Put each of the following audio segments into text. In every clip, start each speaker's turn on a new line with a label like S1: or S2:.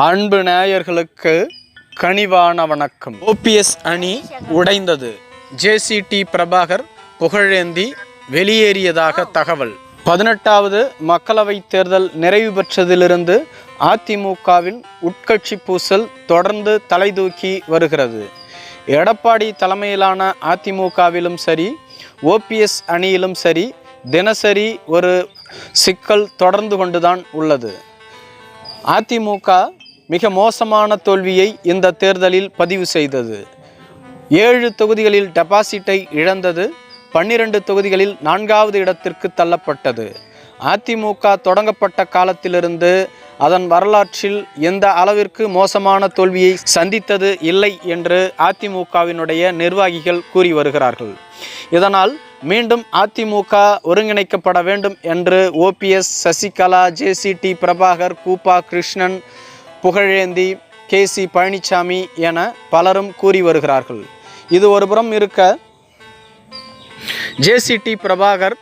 S1: அன்பு நேயர்களுக்கு கனிவான வணக்கம். ஓபிஎஸ் அணி உடைந்தது. ஜேசிடி பிரபாகர் புகழேந்தி வெளியேறியதாக தகவல். பதினெட்டாவது மக்களவைத் தேர்தல் நிறைவு பெற்றதிலிருந்து அதிமுகவில் உட்கட்சி பூசல் தொடர்ந்து தலைதூக்கி வருகிறது. எடப்பாடி தலைமையிலான அதிமுகவிலும் சரி ஓபிஎஸ் அணியிலும் சரி தினசரி ஒரு சிக்கல் தொடர்ந்து கொண்டுதான் உள்ளது. அதிமுக மிக மோசமான தோல்வியை இந்த தேர்தலில் பதிவு செய்தது. ஏழு தொகுதிகளில் டெபாசிட்டை இழந்தது பன்னிரண்டு தொகுதிகளில் நான்காவது இடத்திற்கு தள்ளப்பட்டது. அதிமுக தொடங்கப்பட்ட காலத்திலிருந்து அதன் வரலாற்றில் எந்த அளவிற்கு மோசமான தோல்வியை சந்தித்தது இல்லை என்று அதிமுகவினுடைய நிர்வாகிகள் கூறி வருகிறார்கள். இதனால் மீண்டும் அதிமுக ஒருங்கிணைக்கப்பட வேண்டும் என்று O P S Sasikala JCD Prabhakar கூப்பா Krishnan Pugazhendhi K C Palaniswami என பலரும் கூறி வருகிறார்கள். இது ஒருபுறம் இருக்க ஜேசிடி பிரபாகர்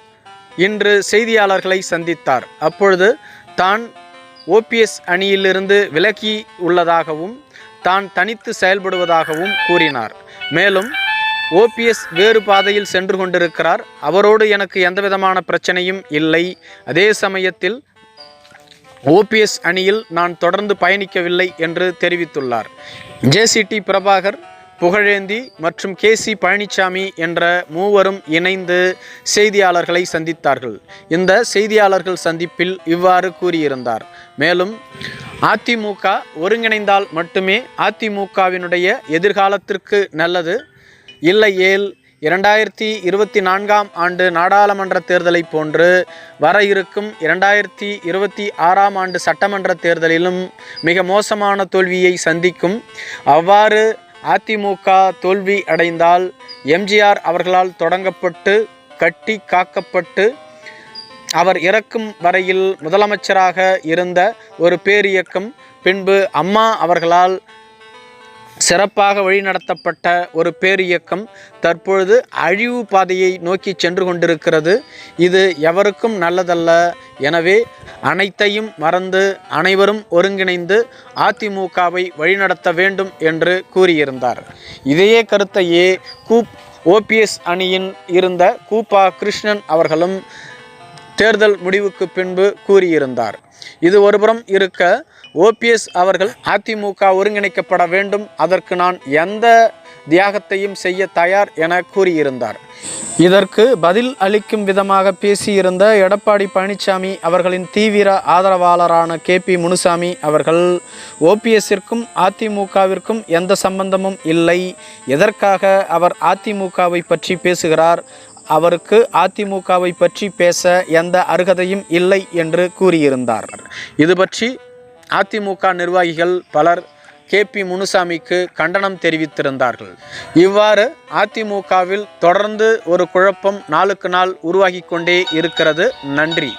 S1: இன்று செய்தியாளர்களை சந்தித்தார். அப்பொழுது தான் ஓபிஎஸ் அணியிலிருந்து விலகி உள்ளதாகவும் தான் தனித்து செயல்படுவதாகவும் கூறினார். மேலும் ஓபிஎஸ் வேறு பாதையில் சென்று கொண்டிருக்கிறார். அவரோடு எனக்கு எந்தவிதமான பிரச்சனையும் இல்லை. அதே சமயத்தில் ஓபிஎஸ் அணியில் நான் தொடர்ந்து பயணிக்கவில்லை என்று தெரிவித்துள்ளார். ஜேசிடி பிரபாகர் புகழேந்தி மற்றும் கே சி பழனிசாமி என்ற மூவரும் இணைந்து செய்தியாளர்களை சந்தித்தார்கள். இந்த செய்தியாளர்கள் சந்திப்பில் இவ்வாறு கூறியிருந்தார். மேலும் அதிமுக ஒருங்கிணைந்தால் மட்டுமே அதிமுகவினுடைய எதிர்காலத்திற்கு நல்லது. இல்லையேல் இரண்டாயிரத்தி இருபத்தி நான்காம் ஆண்டு நாடாளுமன்ற தேர்தலை போன்று வர இருக்கும் இரண்டாயிரத்தி இருபத்தி ஆறாம் ஆண்டு சட்டமன்ற தேர்தலிலும் மிக மோசமான தோல்வியை சந்திக்கும். அவ்வாறு அதிமுக தோல்வி அடைந்தால் எம்ஜிஆர் அவர்களால் தொடங்கப்பட்டு கட்டி காக்கப்பட்டு அவர் இறக்கும் வரையில் முதலமைச்சராக இருந்த ஒரு பேரியக்கம் பின்பு அம்மா அவர்களால் சிறப்பாக வழிநடத்தப்பட்ட ஒரு பேரியக்கம் தற்பொழுது அழிவு பாதையை நோக்கி சென்று கொண்டிருக்கிறது. இது எவருக்கும் நல்லதல்ல. எனவே அனைத்தையும் மறந்து அனைவரும் ஒருங்கிணைந்து அதிமுகவை வழிநடத்த வேண்டும் என்று கூறியிருந்தார். இதையே கருத்தையே கூப் ஓபிஎஸ் அணியின் இருந்த கூப்பா கிருஷ்ணன் அவர்களும் தேர்தல் முடிவுக்கு பின்பு கூறியிருந்தார். இது ஒருபுறம் இருக்க ஓபிஎஸ் அவர்கள் அதிமுக ஒருங்கிணைக்கப்பட வேண்டும். அதற்கு நான் எந்த தியாகத்தையும் செய்ய தயார் என கூறியிருந்தார். இதற்கு பதில் அளிக்கும் விதமாக பேசியிருந்த எடப்பாடி பழனிசாமி அவர்களின் தீவிர ஆதரவாளரான கே பி முனுசாமி அவர்கள் ஓபிஎஸ்ஸிற்கும் அதிமுகவிற்கும் எந்த சம்பந்தமும் இல்லை. எதற்காக அவர் அதிமுகவை பற்றி பேசுகிறார்? அவருக்கு அதிமுகவை பற்றி பேச எந்த அருகதையும் இல்லை என்று கூறியிருந்தார். இது பற்றி அதிமுக நிர்வாகிகள் பலர் கே பி முனுசாமிக்கு கண்டனம் தெரிவித்திருந்தார்கள். இவ்வாறு அதிமுகவில் தொடர்ந்து ஒரு குழப்பம் நாளுக்கு நாள் உருவாகி கொண்டே இருக்கிறது. நன்றி.